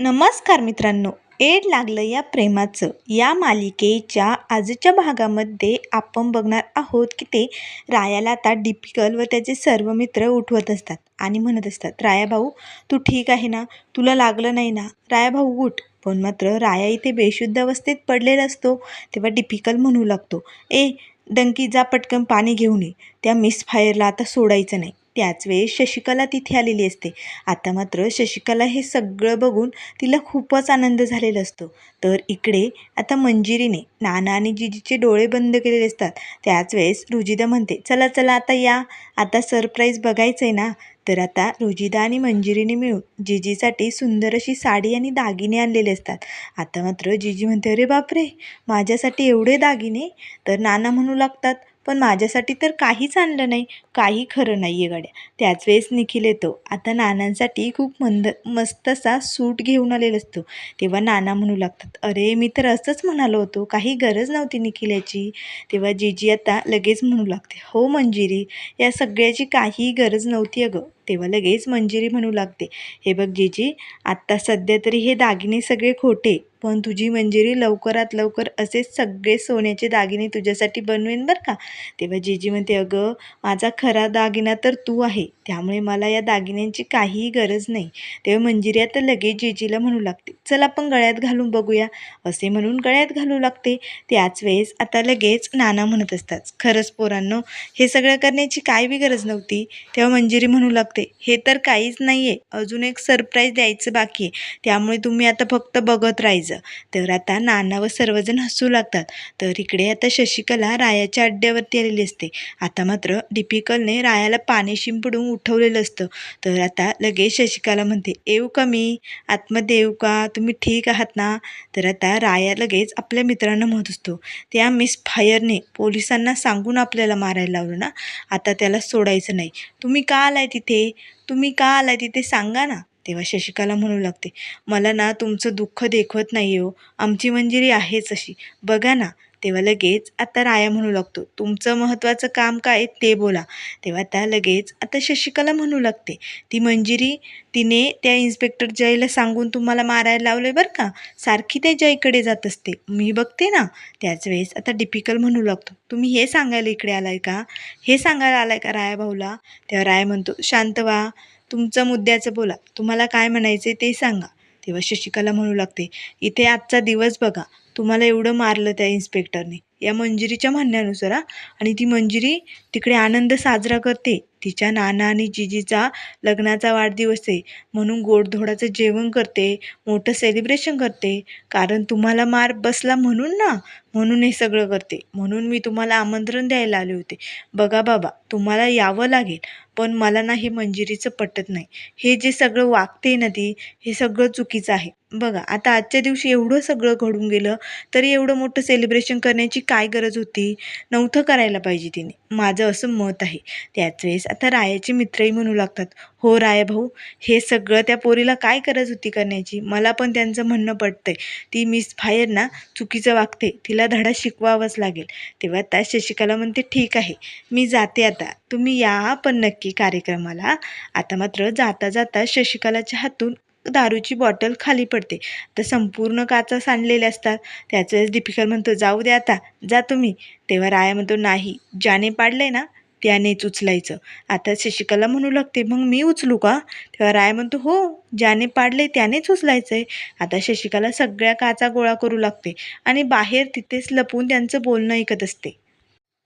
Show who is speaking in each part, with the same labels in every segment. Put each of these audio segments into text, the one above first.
Speaker 1: नमस्कार मित्रांनो एड लागलं या प्रेमाचं. या मालिकेच्या आजच्या भागामध्ये आपण बघणार आहोत की ते रायाला आता डिपिकल व त्याचे सर्व मित्र उठवत असतात आणि म्हणत असतात राया भाऊ तू ठीक आहे ना? तुला लागलं नाही ना? राया भाऊ उठ. पण मात्र राया इथे बेशुद्ध अवस्थेत पडलेला असतो तेव्हा डिपिकल म्हणू लागतो ए डंकी जा पटकन पाणी घेऊन ये. त्या मिस फायरला आता सोडायचं नाही. त्याच वेळेस शशिकला तिथे आलेली असते. आता मात्र शशिकला हे सगळं बघून तिला खूपच आनंद झालेला असतो. तर इकडे आता मंजिरीने नाना आणि जिजीचे डोळे बंद केलेले असतात. त्याच वेळेस रुजिदा म्हणते चला चला आता या. आता सरप्राईज बघायचं आहे ना. तर आता रुजिदा आणि मंजिरीने मिळून जिजीसाठी सुंदर अशी साडी आणि दागिने आणलेले असतात. आता मात्र जिजी म्हणते अरे बापरे! माझ्यासाठी एवढे दागिने? तर नाना म्हणू लागतात पण माझ्यासाठी तर काहीच आणलं नाही काही खरं नाही आहे गड्या. त्याच वेळेस निखिल येतो. आता नानांसाठी खूप मंद मस्त असा सूट घेऊन आलेला असतो. तेव्हा नाना म्हणू लागतात अरे मी तर असंच म्हणालो होतो काही गरज नव्हती निखिल याची. तेव्हा जीजी आता लगेच म्हणू लागते हो मंजिरी या सगळ्याची काही गरज नव्हती अगं तेव्हा लगेच मंजिरी म्हणू लागते. हे बघ जीजी आत्ता सध्या तरी हे दागिने सगळे खोटे पण तुझी मंजिरी लवकरात लवकर असे सगळे सोन्याचे दागिने तुझ्यासाठी बनवेन बरं का? तेव्हा जीजी म्हणते अगं माझा खरा दागिना तर तू आहे. त्यामुळे मला या दागिन्यांची काहीही गरज नाही. तेव्हा मंजिरी आता लगेच जीजीला म्हणू लागते चल आपण गळ्यात घालून बघूया. असे म्हणून गळ्यात घालू लागते. त्याच वेळेस आता लगेच नाना म्हणत असतात खरंच पोरांनो हे सगळं करण्याची काय बी गरज नव्हती. तेव्हा मंजिरी म्हणू लागते हे तर काहीच नाही आहे अजून एक सरप्राईज द्यायचं बाकी आहे. त्यामुळे तुम्ही आता फक्त बघत राहायचं. तर आता नाना व सर्वजण हसू लागतात. तर इकडे आता शशिकला रायाच्या अड्ड्यावरती आलेली असते. आता मात्र डिपिकलने रायाला पाणी शिंपडून उठवलेलं असतं. तर आता लगेच शशिकाला म्हणते येऊ का मी? आतमध्ये येऊ का? तुम्ही ठीक आहात ना? तर आता राया लगेच आपल्या मित्रांना म्हणत असतो त्या मिस फायरने पोलिसांना सांगून आपल्याला मारायला लावलं ना? आता त्याला सोडायचं नाही. तुम्ही का आलाय तिथे? तुम्ही का आलाय तिथे? सांगा ना. तेव्हा शशिकाला म्हणू लागते मला ना तुमचं दुःख देखवत नाही हो. आमची मंजिरी आहेच अशी. बघा ना तेव्हा लगेच आता राया म्हणू लागतो तुमचं महत्त्वाचं काम काय? ते बोला. तेव्हा त्या लगेच आता शशिकला म्हणू लागते ती मंजिरी तिने त्या इन्स्पेक्टर जयला सांगून तुम्हाला मारायला लावलं बरं का? सारखी त्या जयकडे जात असते. मी बघते ना. त्याच वेळेस आता डिपिकल म्हणू लागतो तुम्ही हे सांगायला इकडे आलाय का? हे सांगायला आलाय का राया भाऊला? तेव्हा राया म्हणतो शांत व्हा तुमचं मुद्द्याचं बोला. तुम्हाला काय म्हणायचं ते सांगा. तेव्हा शशिकला म्हणू लागते इथे आजचा दिवस बघा. तुम्हाला एवढं मारलं त्या इन्स्पेक्टरने. या मंजिरीच्या म्हणण्यानुसार आणि ती मंजिरी तिकडे आनंद साजरा करते. तिच्या नाना आणि जिजीचा लग्नाचा वाढदिवस आहे. म्हणून गोडधोडाचं जेवण करते मोठं सेलिब्रेशन करते. कारण तुम्हाला मार बसला म्हणून ना म्हणून हे सगळं करते. म्हणून मी तुम्हाला आमंत्रण द्यायला आले होते. बघा बाबा तुम्हाला यावं लागेल पण मला ना हे मंजिरीचं पटत नाही. हे जे सगळं वागते ना ती हे सगळं चुकीचं आहे. बघा आता आजच्या दिवशी एवढं सगळं घडून गेलं तरी एवढं मोठं सेलिब्रेशन करण्याची काय गरज होती? नव्हतं करायला पाहिजे तिने. माझं असं मत आहे. त्याच वेळेस आता रायाचे मित्रही म्हणू लागतात हो राया भाऊ हे सगळं त्या पोरीला काय गरज होती करण्याची? मला पण त्यांचं म्हणणं पटतंय. ती मिस फायर ना चुकीचं वागते. तिला धडा शिकवावाच लागेल. तेव्हा त्या शशिकला म्हणते ठीक आहे मी जाते आता. तुम्ही या पण नक्की कार्यक्रमाला. आता मात्र जाता जाता शशिकलाच्या हातून दारूची बॉटल खाली पडते. तर संपूर्ण काचा सांडलेल्या असतात. त्याच वेळेस दीपिका म्हणतो जाऊ दे आता जा तुम्ही. तेव्हा राया म्हणतो नाही ज्याने पाडले ना त्यानेच उचलायचं. आता शशिकला म्हणू लागते मग मी उचलू का? तेव्हा राय म्हणतो हो ज्याने पाडले त्यानेच उचलायचं आहे आता शशिकला सगळ्या काचा गोळा करू लागते आणि बाहेर तिथेच लपून त्यांचं बोलणं ऐकत असते.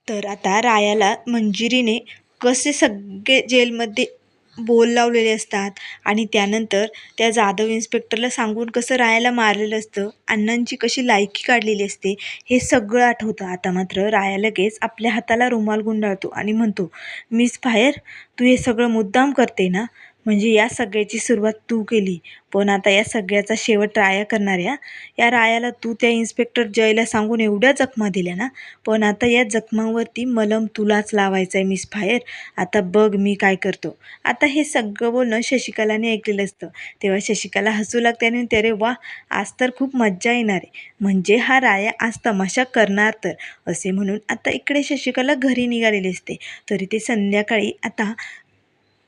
Speaker 1: तर आता रायाला मंजिरीने कसे सगळे जेलमध्ये बोल लावलेले असतात. आणि त्यानंतर त्या जाधव इन्स्पेक्टरला सांगून कसं रायाला मारलेलं असतं अण्णांची कशी लायकी काढलेली असते हे सगळं आठवतं. आता मात्र राया लगेच आपल्या हाताला रुमाल गुंडाळतो आणि म्हणतो मिस फायर तू हे सगळं मुद्दाम करते ना? म्हणजे या सगळ्याची सुरुवात तू केली. पण आता या सगळ्याचा शेवट राया करणाऱ्या या. रायाला तू त्या इन्स्पेक्टर जयला सांगून एवढ्या जखमा दिल्या ना. पण आता या जखमांवरती मलम तुलाच लावायचा आहे मिस फायर आता बघ मी काय करतो. आता हे सगळं बोलणं शशिकलाने ऐकलेलं असतं. तेव्हा शशिकला हसू लागते आणि ते रे वा आज तर खूप मज्जा येणार आहे. म्हणजे हा राया आज तमाशा करणार तर असे म्हणून आता इकडे शशिकला घरी निघालेली असते. तरी ते संध्याकाळी आता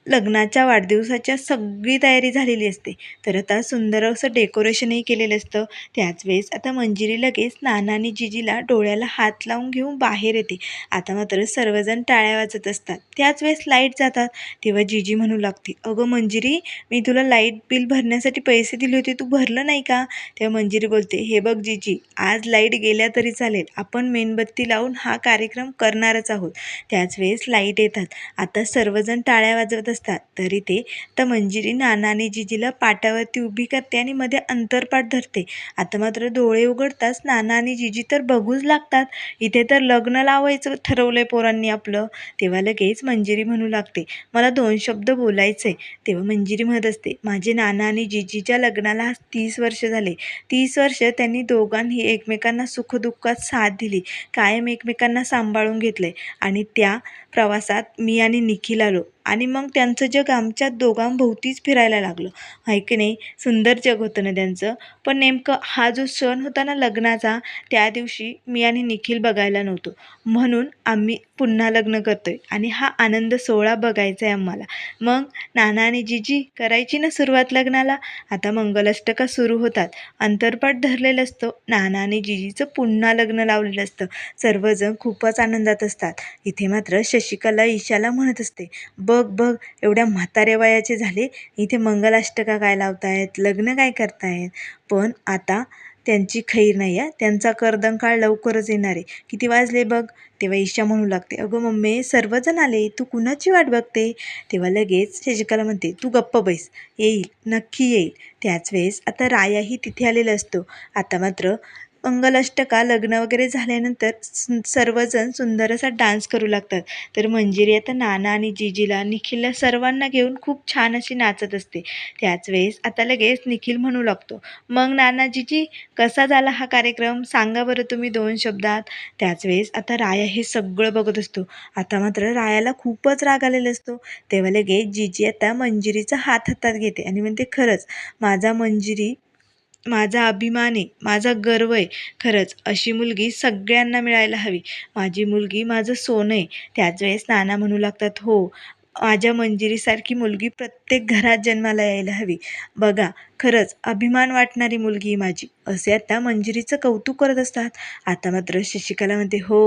Speaker 1: लग्नाच्या वाढदिवसाच्या सगळी तयारी झालेली असते. तर आता सुंदर असं डेकोरेशनही केलेलं असतं. त्याच वेळेस आता मंजिरी लगेच नानानी जिजीला डोळ्याला हात लावून घेऊन बाहेर येते. आता मात्र सर्वजण टाळ्या वाजत असतात. त्याच वेळेस लाइट जातात. तेव्हा जिजी म्हणू लागते अगं मंजिरी मी तुला लाइट बिल भरण्यासाठी पैसे दिले होते. तू भरलं नाही का? तेव्हा मंजिरी बोलते हे बघ जिजी आज लाइट गेल्या तरी चालेल. आपण मेणबत्ती लावून हा कार्यक्रम करणारच आहोत. त्याच वेळेस लाइट येतात. आता सर्वजण टाळ्या वाजवत असतात तरी ते तर मंजिरी नानानी जिजीला पाटावरती उभी करते आणि मध्ये अंतरपाठ धरते. आता मात्र डोळे उघडताच नाना आणि जिजी तर बघूच लागतात. इथे तर लग्न लावायचं ठरवलंय पोरांनी आपलं. तेव्हा लगेच मंजिरी म्हणू लागते मला दोन शब्द बोलायचे तेव्हा मंजिरी म्हणत असते माझे नाना आणि जिजीच्या लग्नाला तीस वर्ष झाले. तीस वर्ष त्यांनी दोघांनी एकमेकांना सुखदुःखात साथ दिली. कायम एकमेकांना सांभाळून घेतले आणि त्या प्रवासात मी आणि निखिल आलो. आणि मग त्यांचं जग आमच्या दोघांभोवतीच फिरायला लागलं. आहे की नाही? सुंदर जग होतं ना त्यांचं. पण नेमकं हा जो सण होता ना लग्नाचा त्या दिवशी मी आणि निखिल बघायला नव्हतो. म्हणून आम्ही पुन्हा लग्न करतो आहे आणि हा आनंद सोहळा बघायचा आहे आम्हाला. मग नाना आणि जिजी करायची ना सुरुवात लग्नाला? आता मंगलाष्टका सुरू होतात. अंतरपाठ धरलेलं असतं. नाना आणि जिजीचं पुन्हा लग्न लावलेलं असतं. सर्वजण खूपच आनंदात असतात. इथे मात्र शशिकला ईशाला म्हणत असते बघ बघ एवढ्या म्हाताऱ्या वयाचे झाले. इथे मंगलाष्टका काय लावतायत? लग्न काय करतायत? पण आता त्यांची खैर नाही आहे त्यांचा कर्दंकाळ लवकरच येणार आहे. किती वाजले बघ? तेव्हा ईशा म्हणू लागते अगं मम्मी सर्वजण आले. तू कुणाची वाट बघते? तेव्हा लगेच शेजिकाला म्हणते तू गप्प बैस. येईल. नक्की येईल. त्याच वेळेस आता रायाही तिथे आलेला असतो. आता मात्र मंगलाष्टका लग्न वगैरे झाल्यानंतर सु सर्वजण सुंदर असा डान्स करू लागतात. तर मंजिरी आता नाना आणि जिजीला निखिलला सर्वांना घेऊन खूप छान अशी नाचत असते. त्याच वेळेस आता लगेच निखिल म्हणू लागतो मग नाना जिजी कसा झाला हा कार्यक्रम? सांगा बरं तुम्ही दोन शब्दात. त्याच वेळेस आता राया हे सगळं बघत असतो. आता मात्र रायाला खूपच राग आलेला असतो. तेव्हा लगेच जिजी आता मंजिरीचा हात हातात घेते आणि म्हणते खरंच माझा मंजिरी माझा अभिमान आहे माझा गर्व आहे खरंच अशी मुलगी सगळ्यांना मिळायला हवी. माझी मुलगी माझं सोनं आहे त्याच वेळेस नाना म्हणू लागतात हो माझ्या मंजिरीसारखी मुलगी प्रत्येक घरात जन्माला यायला हवी. बघा खरंच अभिमान वाटणारी मुलगी माझी. असे आता मंजिरीचं कौतुक करत असतात. आता मात्र शशिकला म्हणते हो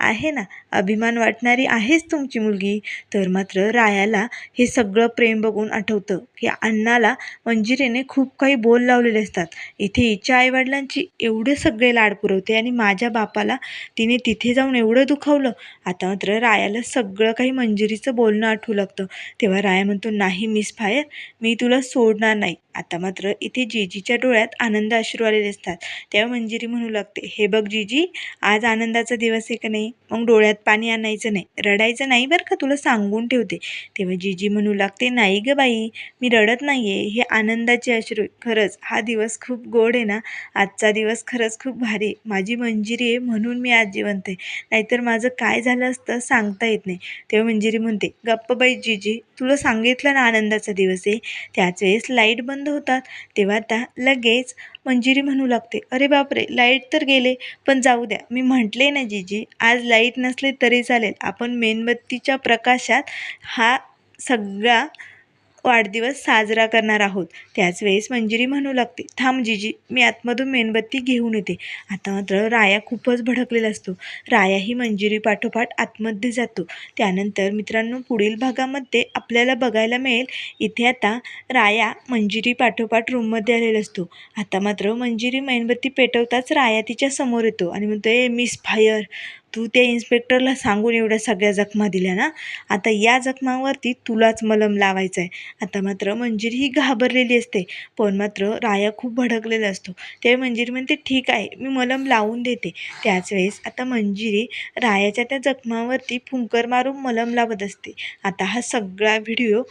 Speaker 1: आहे ना अभिमान वाटणारी आहेच तुमची मुलगी. तर मात्र रायाला हे सगळं प्रेम बघून आठवतं की अण्णाला मंजिरीने खूप काही बोल लावलेले असतात. इथे हिच्या आईवडिलांची एवढे सगळे लाड पुरवते आणि माझ्या बापाला तिने तिथे जाऊन एवढं दुखावलं. आता मात्र रायाला सगळं काही मंजिरीचं बोलणं आठवू लागतं. तेव्हा राया म्हणतो नाही मिस फायर मी तुला सोडणार नाही. आता मात्र इथे जीजीच्या डोळ्यात आनंद अश्रू आलेले असतात तेव्हा मंजिरी म्हणू लागते हे बघ जीजी आज आनंदाचा दिवस आहे का नाही? मग डोळ्यात पाणी आणायचं नाही रडायचं नाही बरं का तुला सांगून ठेवते. तेव्हा जीजी म्हणू लागते नाही ग बाई मी रडत नाही आहे हे आनंदाचे अश्रू आहे. खरंच हा दिवस खूप गोड आहे ना? आजचा दिवस खरंच खूप भारी माझी मंजिरी आहे म्हणून मी आज जिवंत आहे. नाहीतर माझं काय झालं असतं सांगता येत नाही. तेव्हा मंजिरी म्हणते गप्प बाई तुला सांगितलं ना आनंदाचा दिवस आहे? त्याच वेळेस लाइट बंद होतात तेव्हा त्या लगेच मंजिरी म्हणू लागते. अरे बापरे लाइट तर गेले पण जाऊ द्या. मी म्हटले ना जीजी आज लाइट नसले तरी चालेल. आपण मेणबत्तीच्या प्रकाशात हा सगळा वाढदिवस साजरा करणार आहोत. त्याच वेळेस मंजिरी म्हणू लागते थांब जिजी मी आतमधून मेणबत्ती घेऊन येते. आता मात्र राया खूपच भडकलेला असतो. राया ही मंजिरी पाठोपाठ आतमध्ये जातो. त्यानंतर मित्रांनो पुढील भागामध्ये आपल्याला बघायला मिळेल इथे आता राया मंजिरी पाठोपाठ रूममध्ये आलेला असतो. आता मात्र मंजिरी मेणबत्ती पेटवताच राया तिच्या समोर येतो आणि म्हणतो ए मिस फायर तू त्या इन्स्पेक्टरला सांगून एवढ्या सगळ्या जखमा दिल्या ना? आता या जखमांवरती तुलाच मलम लावायचं आहे आता मात्र मंजिरी ही घाबरलेली असते. पण मात्र राया खूप भडकलेला असतो. ते मंजिरी म्हणते ठीक आहे मी मलम लावून देते. त्याच वेळेस आता मंजिरी रायाच्या त्या जखमावरती फुंकर मारून मलम लावत असते. आता हा सगळा व्हिडिओ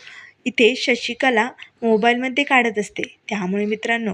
Speaker 1: इथे शशिकला मोबाईलमध्ये काढत असते. त्यामुळे मित्रांनो